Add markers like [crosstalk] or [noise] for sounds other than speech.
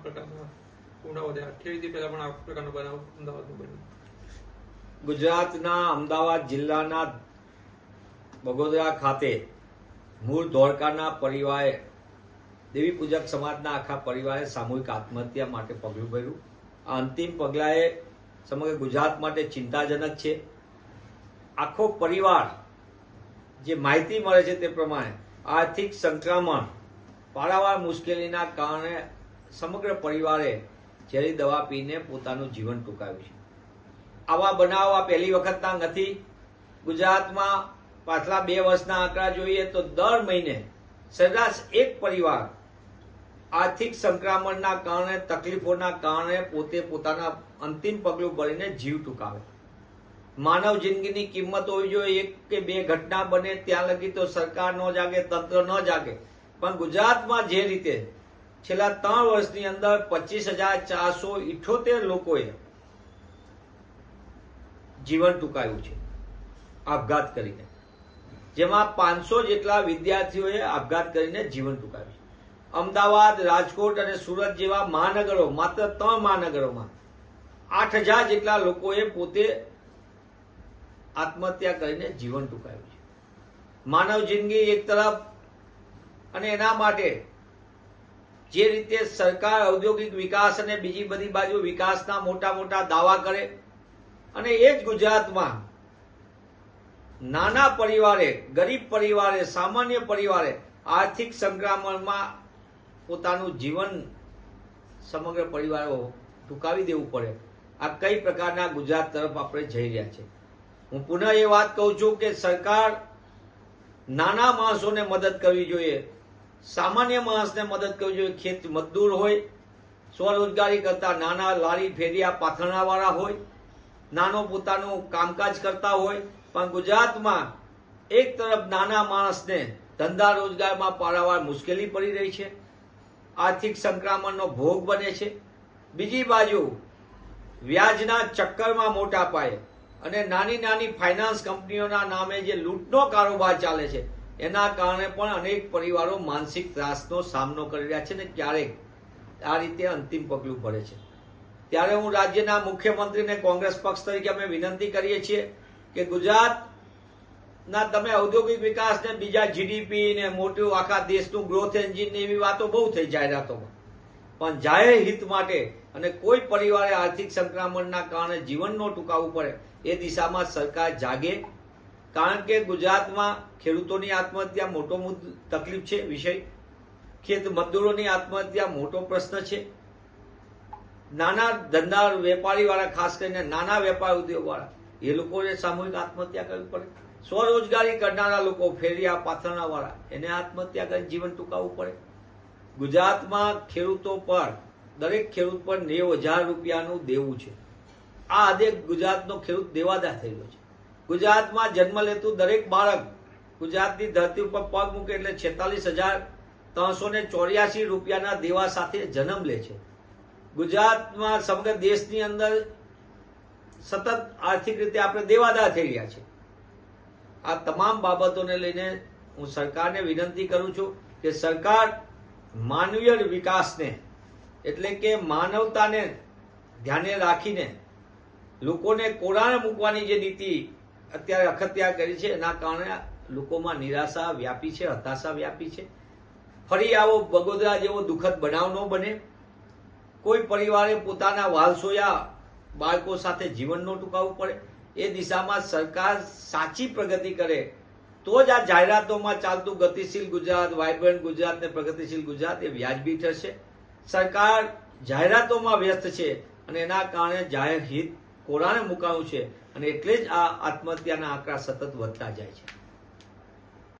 [laughs] ગુજરાતના અમદાવાદ જિલ્લાના બગોદરા ખાતે મૂળ ધોળકાના પરિવારે દેવી પૂજક સમાજના આખા પરિવારે સામૂહિક આત્મહત્યા માટે પગલું ભર્યું. આ અંતિમ પગલાએ સમગ્ર ગુજરાત માટે ચિંતાજનક છે. આખો પરિવાર જે માહિતી મળે છે તે પ્રમાણે આર્થિક સંક્રમણ પારાવાર મુશ્કેલીના કારણે સમગ્ર પરિવારે ઝેરી દવા પીને પોતાનું જીવન ટૂંકાવ્યું છે. આવા બનાવ આ પહેલી વખતના નથી. ગુજરાતમાં પાછલા બે વર્ષના આંકડા જોઈએ તો દર મહિને સરેરાશ એક પરિવાર આર્થિક સંક્રમણના કારણે, તકલીફોના કારણે પોતે પોતાના અંતિમ પગલું ભરીને જીવ ટૂંકાવે. માનવ જિંદગીની કિંમત હોવી જોઈએ. એક કે બે ઘટના બને ત્યાં લગી તો સરકાર ન જાગે, તંત્ર ન જાગે. પણ ગુજરાતમાં જે રીતે છેલ્લા ત્રણ વર્ષની અંદર પચીસ હજાર ચારસો ઇઠોતેર લોકોએ જીવન ટૂંકાયું છે, આપઘાત કરીને. જેમાં પાંચસો જેટલા વિદ્યાર્થીઓએ આપઘાત કરીને જીવન ટૂંકાવ્યું અમદાવાદ, રાજકોટ અને સુરત જેવા મહાનગરો, માત્ર ત્રણ મહાનગરોમાં આઠ હજાર જેટલા લોકોએ પોતે આત્મહત્યા કરીને જીવન ટૂંકાવ્યું છે. માનવ જિંદગી એક તરફ અને એના માટે જે રીતે સરકાર ઔદ્યોગિક વિકાસ અને બીજી બધી બાજુ વિકાસના મોટા મોટા દાવા કરે, અને એ જ ગુજરાતમાં નાના પરિવારે, ગરીબ પરિવારે, સામાન્ય પરિવારે આર્થિક સંક્રમણમાં પોતાનું જીવન સમગ્ર પરિવારો ટૂંકાવી દેવું પડે. આ કઈ પ્રકારના ગુજરાત તરફ આપણે જઈ રહ્યા છે? હું પુનઃ એ વાત કહું છું કે સરકાર નાના માણસોને મદદ કરવી જોઈએ. સામાન્ય માણસને મદદ કરવી જોઈએ. ખેત મજદૂર હોય, સ્વરોજગારી કરતા નાના લારી ફેરિયા પાથરણાવાળા હોય, નાનો પોતાનું કામકાજ કરતા હોય, પણ ગુજરાતમાં એક તરફ નાના માણસને ધંધા રોજગારમાં પારાવાર મુશ્કેલી પડી રહી છે, આર્થિક સંક્રમણનો ભોગ બને છે. બીજી બાજુ, વ્યાજના ચક્કરમાં મોટા પાયે અને નાની નાની ફાઇનાન્સ કંપનીઓના નામે જે લૂંટનો કારોબાર ચાલે છે એના કારણે પણ અનેક પરિવારો માનસિક ત્રાસનો સામનો કરી રહ્યા છે ને ક્યારેક આ રીતે અંતિમ પગલું ભરે છે. ત્યારે હું રાજ્યના મુખ્યમંત્રીને કોંગ્રેસ પક્ષ તરીકે અમે વિનંતી કરીએ છીએ કે ગુજરાતના તમે ઔદ્યોગિક વિકાસ ને બીજા જીડીપી ને મોટું આખા દેશનું ગ્રોથ એન્જિન એવી વાતો બહુ થઈ જાહેરાતોમાં પણ જાહેર હિત માટે અને કોઈ પરિવારે આર્થિક સંક્રમણના કારણે જીવનનો ટૂંકાવવું પડે એ દિશામાં સરકાર જાગે કારણ કે ગુજરાતમાં ખેડૂતોની આત્મહત્યા મોટો તકલીફ છે, વિષય. ખેત મજદૂરોની આત્મહત્યા મોટો પ્રશ્ન છે. નાના ધંધા વેપારી વાળા ખાસ કરીને નાના વેપાર ઉદ્યોગ વાળા એ લોકોને સામૂહિક આત્મહત્યા કરવી પડે. સ્વરોજગારી કરનારા લોકો, ફેરિયા પાથરણા વાળા એને આત્મહત્યા કરી જીવન ટૂંકાવવું પડે. ગુજરાતમાં ખેડૂતો પર, દરેક ખેડૂત પર નેવ હજાર રૂપિયાનું દેવું છે. આ આદેશ ગુજરાતનો ખેડૂત દેવાદાર ગયો છે. ગુજરાતમાં જન્મ લેતું દરેક બાળક ગુજરાતની ધરતી ઉપર પગ મૂકે એટલે છેતાલીસ હજાર ત્રણસો ને ચોર્યાસી રૂપિયાના દેવા સાથે જન્મ લે છે. ગુજરાતમાં સમગ્ર દેશની અંદર સતત આર્થિક રીતે આપણે દેવાદાર થઈ રહ્યા છે આ તમામ બાબતોને લઈને હું સરકારને વિનંતી કરું છું કે સરકાર માનવીય વિકાસને એટલે કે માનવતાને ધ્યાને રાખીને લોકોને કોરાણે મૂકવાની જે નીતિ અત્યારે અખત્યા કરી છે. એના કારણે લોકોમાં નિરાશા વ્યાપી છે, હતાશા વ્યાપી છે. ફરી આવો બગોદરા જેવો દુઃખદ બનાવ ન બને. કોઈ પરિવારે પોતાના વાલસોયા બાળકો સાથે જીવનનો ટૂંકાવવું પડે. એ દિશામાં સરકાર સાચી પ્રગતિ કરે તો જ આ જાહેરાતોમાં ચાલતું ગતિશીલ ગુજરાત વાઇબ્રન્ટ ગુજરાત ને પ્રગતિશીલ ગુજરાત એ વ્યાજબી થશે. સરકાર જાહેરાતોમાં વ્યસ્ત છે અને એના કારણે જાહેર હિત કોરાને મુકાયું છે. અને એટલે જ આ આત્મહત્યાના આંકડા સતત વધતા જાય છે.